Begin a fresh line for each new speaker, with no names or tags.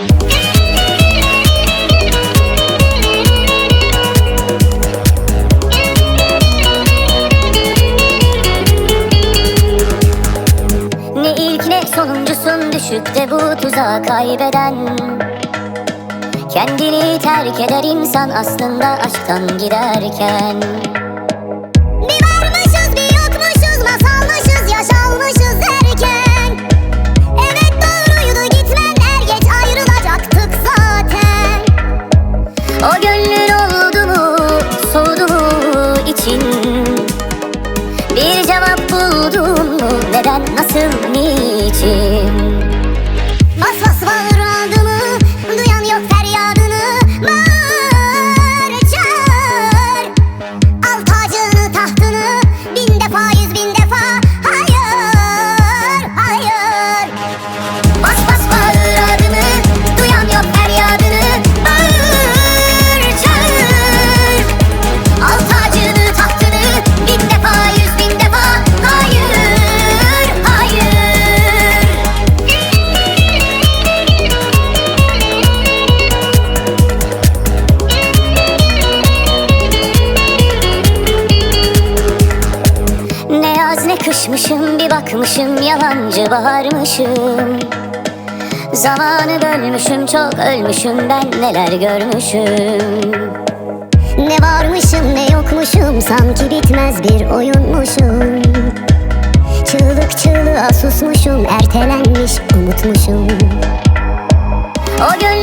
Ne ilk ne sonuncusun düşükte bu tuzağa kaybeden. Kendini terk eder insan aslında aşktan giderken たなす。道 Ne yaz ne kışmışım bir bakmışım yalancı baharmışım Zamanı bölmüşüm çok ölmüşüm ben neler görmüşüm. Ne varmışım ne yokmuşum sanki bitmez bir oyunmuşum. Çığlık çığlığa susmuşum ertelenmiş unutmuşum. O gönlün